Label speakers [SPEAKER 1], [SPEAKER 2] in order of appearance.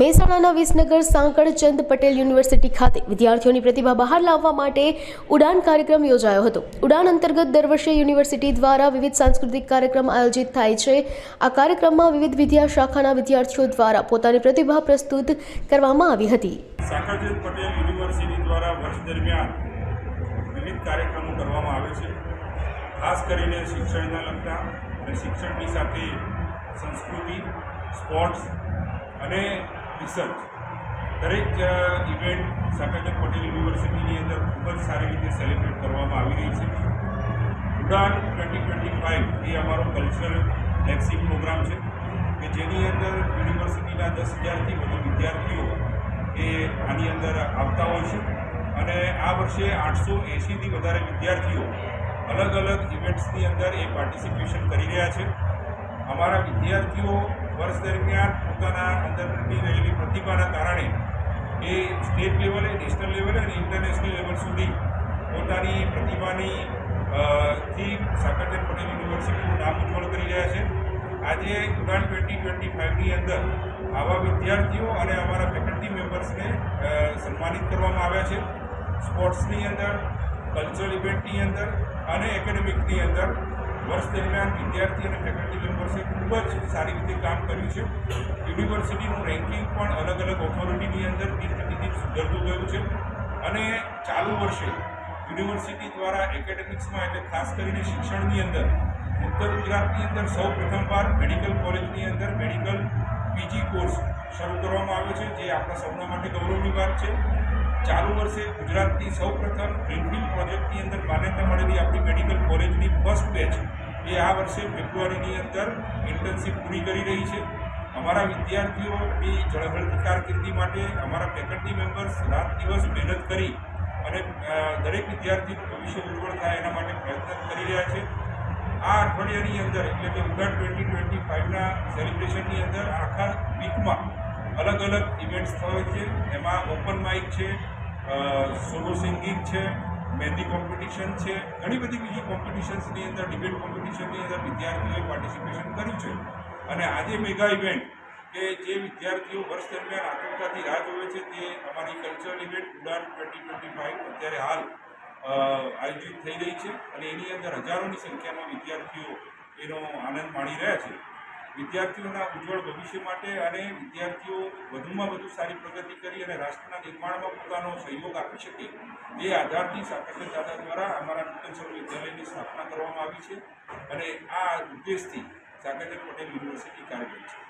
[SPEAKER 1] મહેસાણાના વિસનગર સાંકળચંદ પટેલ યુનિવર્સિટી ખાતે વિદ્યાર્થીઓની પ્રતિભા બહાર લાવવા માટે ઉડાન કાર્યક્રમ યોજાયો હતો. ઉડાન અંતર્ગત દર વર્ષે યુનિવર્સિટી દ્વારા વિવિધ સાંસ્કૃતિક કાર્યક્રમ આયોજિત થાય છે. આ કાર્યક્રમમાં વિવિધ વિદ્યા શાખાના વિદ્યાર્થીઓ દ્વારા પોતાની પ્રતિભા પ્રસ્તુત કરવામાં આવી હતી.
[SPEAKER 2] પટેલ યુનિવર્સિટી દ્વારા વર્ષ દરમિયાન વિવિધ કાર્યક્રમો કરવામાં આવે છે. ખાસ કરીને શિક્ષણના લગતા અને શિક્ષણની સાથે સંસ્કૃતિ, સ્પોર્ટ્સ અને રિસર્ચ. દરેક ઇવેન્ટ સાકરચંદ પટેલ યુનિવર્સિટીની અંદર ખૂબ જ સારી રીતે સેલિબ્રેટ કરવામાં આવી રહી છે. ઉડાન ટ્વેન્ટી ટ્વેન્ટી ફાઇવ એ અમારો કલ્ચરલ ફ્લેગશિપ પ્રોગ્રામ છે કે જેની અંદર યુનિવર્સિટીના દસ હજારથી વધુ વિદ્યાર્થીઓ એ આની અંદર આવતા હોય છે. અને આ વર્ષે આઠસો એંશીથી વધારે વિદ્યાર્થીઓ અલગ અલગ ઇવેન્ટ્સની અંદર એ પાર્ટિસિપેશન કરી રહ્યા છે. અમારા વિદ્યાર્થીઓ વર્ષ દરમિયાન પોતાના અંદરની રહેલી પ્રતિભાના કારણે એ સ્ટેટ લેવલે નેશનલ લેવલે અને ઇન્ટરનેશનલ લેવલ સુધી પોતાની પ્રતિભાની થી સાકરચંદ પટેલ યુનિવર્સિટીનું નામ ઉજ્જવળ કરી રહ્યા છે. આજે ઉડાન ટ્વેન્ટી ટ્વેન્ટી ફાઇવની અંદર આવા વિદ્યાર્થીઓ અને અમારા ફેકલ્ટી મેમ્બર્સને સન્માનિત કરવામાં આવ્યા છે. સ્પોર્ટ્સની અંદર, કલ્ચરલ ઇવેન્ટની અંદર અને એકેડેમિકની અંદર વર્ષ દરમિયાન વિદ્યાર્થી અને ફેકલ્ટી મેમ્બર્સે ખૂબ જ સારી રીતે કામ કર્યું છે. યુનિવર્સિટીનું રેન્કિંગ પણ અલગ અલગ ઓથોરિટીની અંદર દિન પ્રતિદિન સુધરતું ગયું છે. અને ચાલુ વર્ષે યુનિવર્સિટી દ્વારા એકેડેમિક્સમાં એટલે ખાસ કરીને શિક્ષણની અંદર, ઉત્તર ગુજરાતની અંદર સૌ પ્રથમવાર મેડિકલ કોલેજની અંદર મેડિકલ પીજી કોર્સ શરૂ કરવામાં આવ્યો છે, જે આપણા સૌના માટે ગૌરવની વાત છે. ચાલુ વર્ષે ગુજરાતની સૌ પ્રથમ ગ્રીનફિલ્ડ પ્રોજેક્ટની અંદર માન્યતા મળેલી આપણી મેડિકલ કોલેજની ફર્સ્ટ બેચ એ આ વર્ષે ફેબ્રુઆરીની અંદર ઇન્ટર્નશીપ પૂરી કરી રહી છે. અમારા વિદ્યાર્થીઓની ઝળહળતી કારકિર્દી માટે અમારા ફેકલ્ટી મેમ્બર્સ રાત દિવસ મહેનત કરી અને દરેક વિદ્યાર્થીનું ભવિષ્ય ઉજ્જવળ થાય એના માટે પ્રયત્ન કરી રહ્યા છે. આ અઠવાડિયાની અંદર, એટલે કે ઉડાન ટ્વેન્ટી ટ્વેન્ટી ફાઇવના સેલિબ્રેશનની અંદર આખા વીકમાં અલગ અલગ ઇવેન્ટ્સ થયો છે. એમાં ઓપન માઇક છે સોલો સિંગિંગ છે મહેંદી કોમ્પિટિશન છે, ઘણી બધી બીજી કોમ્પિટિશન્સની અંદર ડિબેટ કોમ્પિટિશનની અંદર વિદ્યાર્થીઓએ પાર્ટિસિપેશન કર્યું છે. અને આજે મેગા ઇવેન્ટ કે જે વિદ્યાર્થીઓ વર્ષ દરમિયાન આતુરતાથી રાહ જોવે છે તે અમારી cultural event Udaan twenty twenty five અત્યારે હાલ આયોજિત થઈ રહી છે. અને એની અંદર હજારોની સંખ્યામાં વિદ્યાર્થીઓ એનો આનંદ માણી રહ્યા છે. વિદ્યાર્થીઓના ઉજ્જવળ ભવિષ્ય માટે અને વિદ્યાર્થીઓ વધુમાં વધુ સારી પ્રગતિ કરી અને રાષ્ટ્રના નિર્માણમાં પોતાનો સહયોગ આપી શકે એ આધારથી સાકરચંદ દાદા દ્વારા અમારા નૂતન સર્વ વિદ્યાલયની સ્થાપના કરવામાં આવી છે અને આ ઉદ્દેશથી સાકરચંદ પટેલ યુનિવર્સિટી કાર્યરત છે.